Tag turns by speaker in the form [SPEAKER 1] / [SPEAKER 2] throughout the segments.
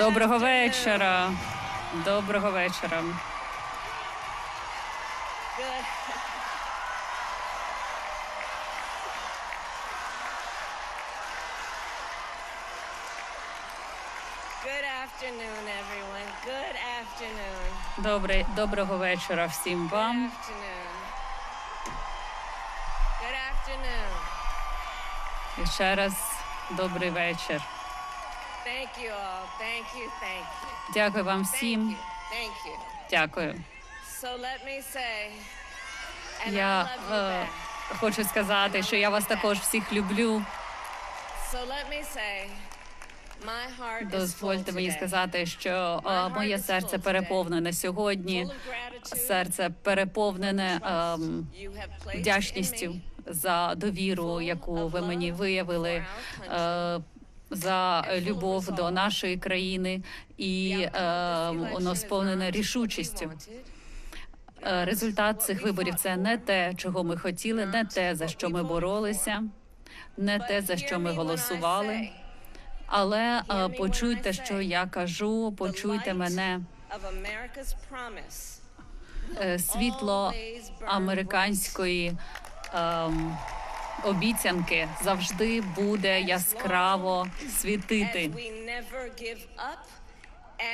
[SPEAKER 1] Доброго вечора. Доброго вечора. Добре, доброго вечора всім вам. І ще раз добрий вечір. Дякую вам
[SPEAKER 2] Thank
[SPEAKER 1] всім.
[SPEAKER 2] you. Thank you.
[SPEAKER 1] Дякую.
[SPEAKER 2] So let me say, and
[SPEAKER 1] Я е, хочу сказати, що я вас також всіх люблю.
[SPEAKER 2] So let me say, my heart
[SPEAKER 1] Дозвольте мені сказати, що е, моє серце переповнене сьогодні. Серце переповнене
[SPEAKER 2] in
[SPEAKER 1] вдячністю за довіру, яку ви мені виявили. е, За любов до нашої країни, і е, воно сповнене рішучістю. Е, Результат цих виборів це не те, чого ми хотіли, не те, за що ми боролися, не те, за що ми голосували. Але е, почуйте, що я кажу, почуйте мене. Е, Світло американської ем, обіцянки завжди буде яскраво світити,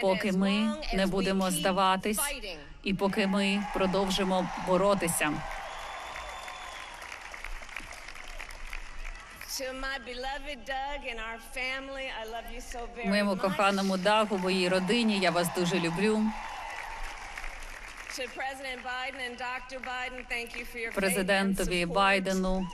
[SPEAKER 1] поки ми не будемо здаватись, і поки ми продовжимо боротися. Моєму коханому Дагу, моїй родині, я вас дуже люблю. Президентові Байдену,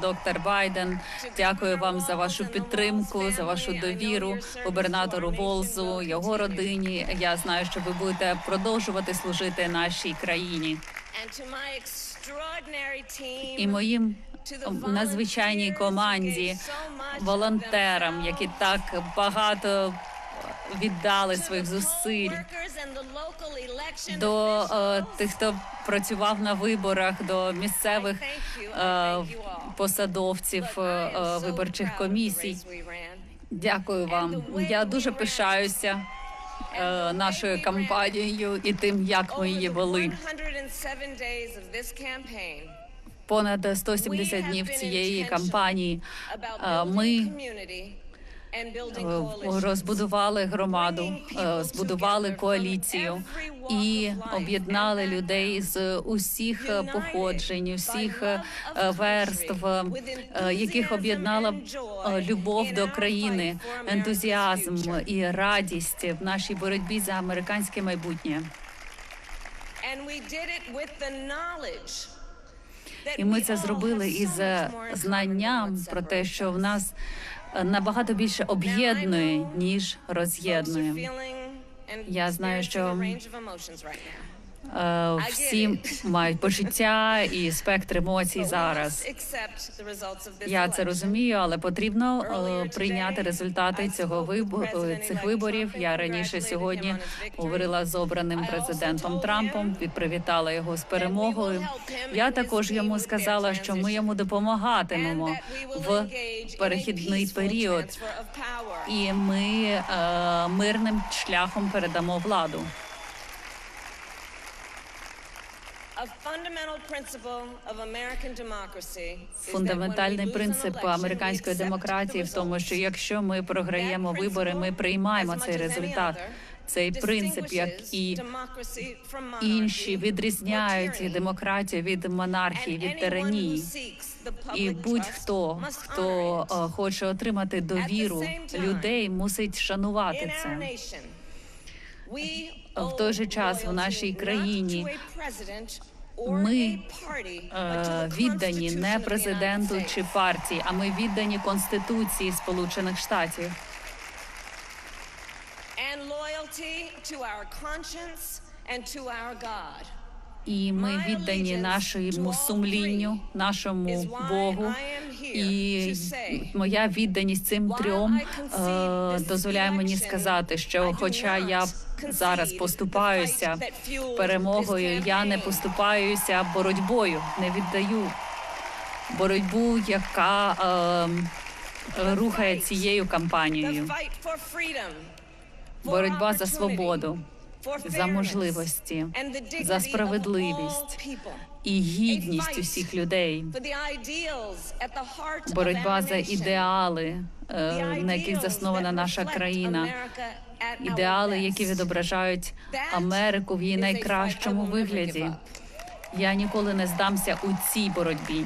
[SPEAKER 1] доктор Байден, дякую вам за вашу підтримку, за вашу довіру, губернатору Волзу, його родині. Я знаю, що ви будете продовжувати служити нашій країні і моїм надзвичайній команді, волонтерам, які так багато віддали своїх зусиль до е, тих, хто працював на виборах, до місцевих е, посадовців е, е, виборчих комісій. Дякую вам. Я дуже пишаюся е, нашою кампанією і тим, як ми її вели. Понад 170 днів цієї кампанії е, ми розбудували громаду, е, збудували коаліцію і об'єднали людей з усіх е, походжень, усіх е, верств, е, яких об'єднала е, любов до країни, ентузіазм і радість в нашій боротьбі за американське майбутнє. І ми це зробили із е, знанням про те, що в нас е, набагато більше об'єднує ніж роз'єднує. Я знаю, що Всі мають почуття і спектр емоцій зараз. Я це розумію, але потрібно е, прийняти результати цього вибору цих виборів. Я раніше сьогодні говорила з обраним президентом Трампом. Привітала його з перемогою. Я також йому сказала, що ми йому допомагатимемо в перехідний період, і ми е, мирним шляхом передамо владу. Фундаментальний принцип американської демократії в тому, що якщо ми програємо вибори, ми приймаємо цей результат. Цей принцип, як і інші, відрізняють демократію від монархії, від тиранії. І будь-хто, хто е, хоче отримати довіру людей, мусить шанувати це. В той же час в нашій країні ми е, віддані не президенту чи партії, а ми віддані Конституції Сполучених Штатів. І ми віддані нашому сумлінню, нашому Богу. І моя відданість цим трьом е, дозволяє мені сказати, що, хоча я зараз поступаюся перемогою, я не поступаюся боротьбою, не віддаю. Боротьбу, яка е, рухає цією кампанією. боротьба за свободу, за можливості, за справедливість і гідність усіх людей, боротьба за ідеали, е, на яких заснована наша країна, ідеали, які відображають Америку в її найкращому вигляді. Я ніколи не здамся у цій боротьбі.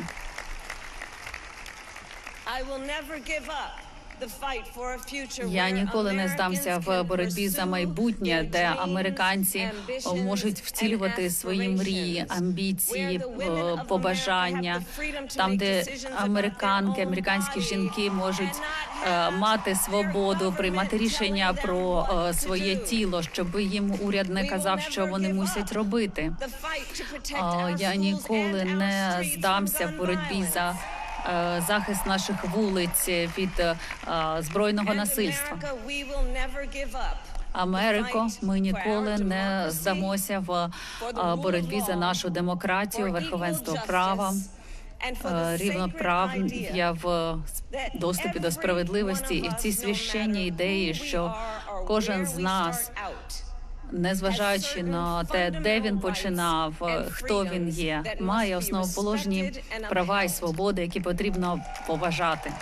[SPEAKER 1] Я ніколи не здамся в боротьбі за майбутнє, де американці можуть втілювати свої мрії, амбіції, е, побажання, там, де американки, американські жінки можуть мати свободу, приймати рішення про е, своє тіло, щоб їм уряд не казав, що вони мусять робити. Е, Я ніколи не здамся в боротьбі за е, захист наших вулиць від е, збройного насильства. Америко, ми ніколи не здамося в е, боротьбі за нашу демократію, верховенство права, е, рівноправ'я в доступі до справедливості. і в ці священні ідеї, що кожен з нас, незважаючи на те, де він починав, е, хто він є, має основоположні права і свободи, які потрібно поважати.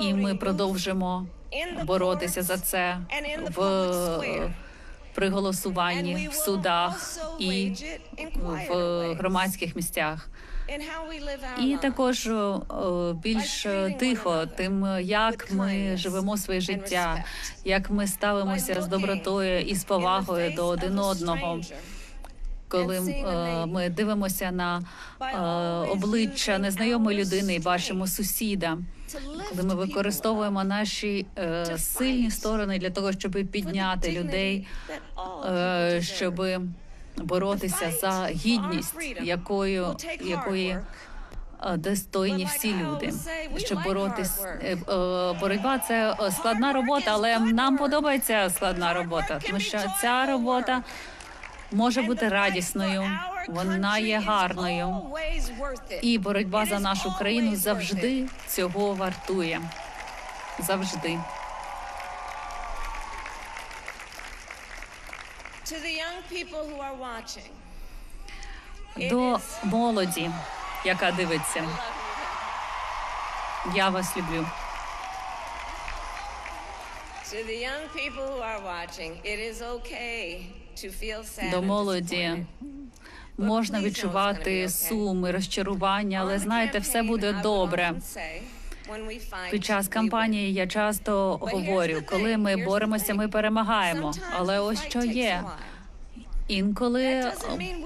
[SPEAKER 1] І ми продовжимо боротися за це в е, при голосуванні в судах і в громадських місцях. І також більш тихо, тим як ми живемо своє життя, як ми ставимося з добротою і з повагою до один одного. Коли е, ми дивимося на е, обличчя незнайомої людини і бачимо сусіда, коли ми використовуємо наші е, сильні сторони для того, щоб підняти людей, е, щоб боротися за гідність, якою якої е, достойні всі люди, щоб боротись е, е, боротьба це складна робота, але нам подобається складна робота, тому що ця робота може бути радісною, вона є гарною, і боротьба за нашу країну завжди цього вартує. Завжди. До молоді, яка дивиться, я вас люблю.
[SPEAKER 2] To the young people who are watching, it is okay
[SPEAKER 1] До молоді можна відчувати сум і розчарування, але знаєте, все буде добре. Під час кампанії я часто говорю, коли ми боремося, ми перемагаємо. Але ось що є. Інколи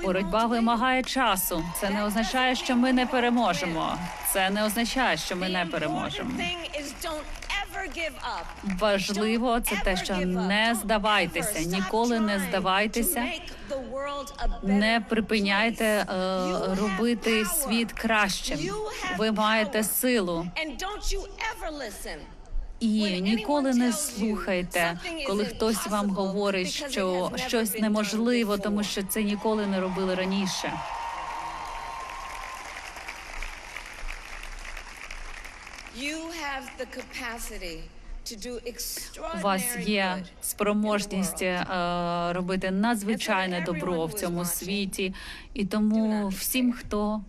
[SPEAKER 1] боротьба вимагає часу. Це не означає, що ми не переможемо. Це не означає, що ми не переможемо. Важливо це те, що не здавайтеся, ніколи не здавайтеся, не припиняйте е, робити світ кращим. Ви маєте силу. І ніколи не слухайте, коли хтось вам говорить, що щось неможливо, тому що це ніколи не робили раніше. У вас є спроможність е, робити надзвичайне добро в цьому світі, і тому всім, хто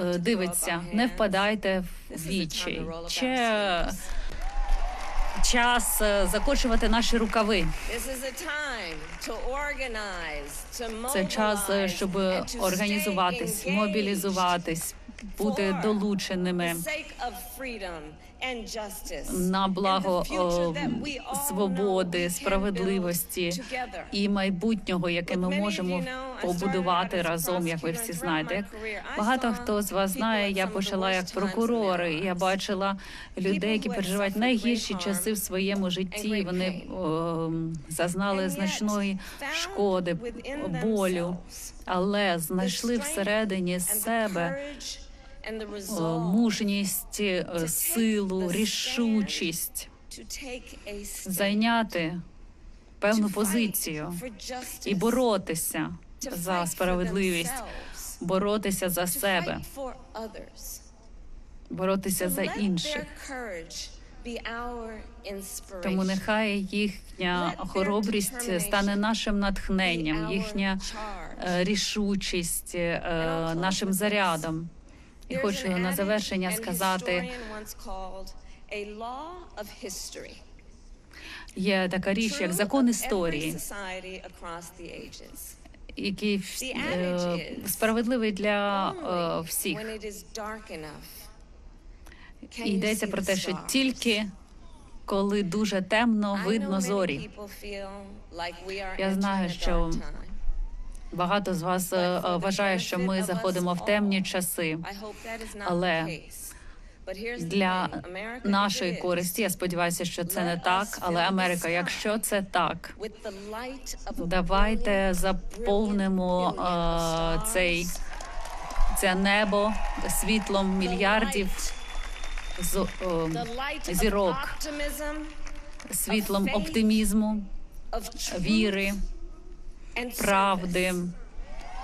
[SPEAKER 1] е, дивиться, не впадайте в вічі. Чи час е, закочувати наші рукави. Це час, щоб організуватись, мобілізуватись, бути долученими на благо о, свободи, справедливості і майбутнього, яке ми можемо побудувати разом, як ви всі знаєте. Як багато хто з вас знає, я почала як прокурор. і Я бачила людей, які переживають найгірші часи в своєму житті. Вони о, зазнали значної шкоди, болю, але знайшли всередині себе мужність, е, силу, рішучість зайняти певну позицію і боротися за справедливість, боротися за себе, боротися за інших. Тому нехай їхня хоробрість стане нашим натхненням, їхня е, рішучість е, нашим зарядом. І хочу на завершення сказати, є така річ, як закон історії, який е, справедливий для е, всіх. І йдеться про те, що тільки коли дуже темно, видно зорі. Я знаю, що. Багато з вас е, е, вважає, що ми заходимо в темні часи. Але Для нашої користі, я сподіваюся, що це не так. Але Америка, якщо це так, давайте заповнимо е, цей це небо світлом мільярдів з,
[SPEAKER 2] of
[SPEAKER 1] зірок, світлом оптимізму, віри, правди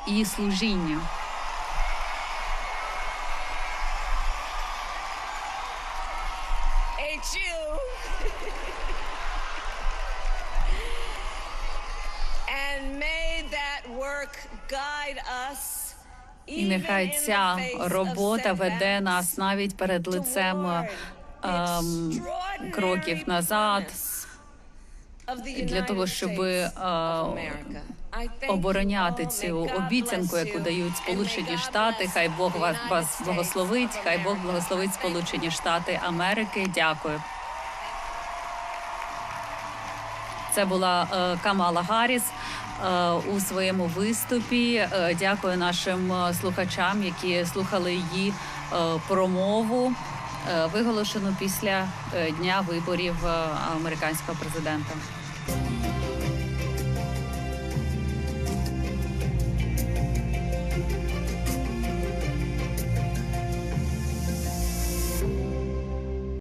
[SPEAKER 1] і служіння. І нехай ця робота веде нас навіть перед лицем ем, кроків назад для того, щоб е, обороняти цю обіцянку, яку дають Сполучені Штати. Хай Бог вас, благословить. Хай Бог благословить Сполучені Штати Америки. Дякую. Це була е, Камала Гарріс е, у своєму виступі. Е, дякую нашим слухачам, які слухали її промову, виголошену після дня виборів американського президента.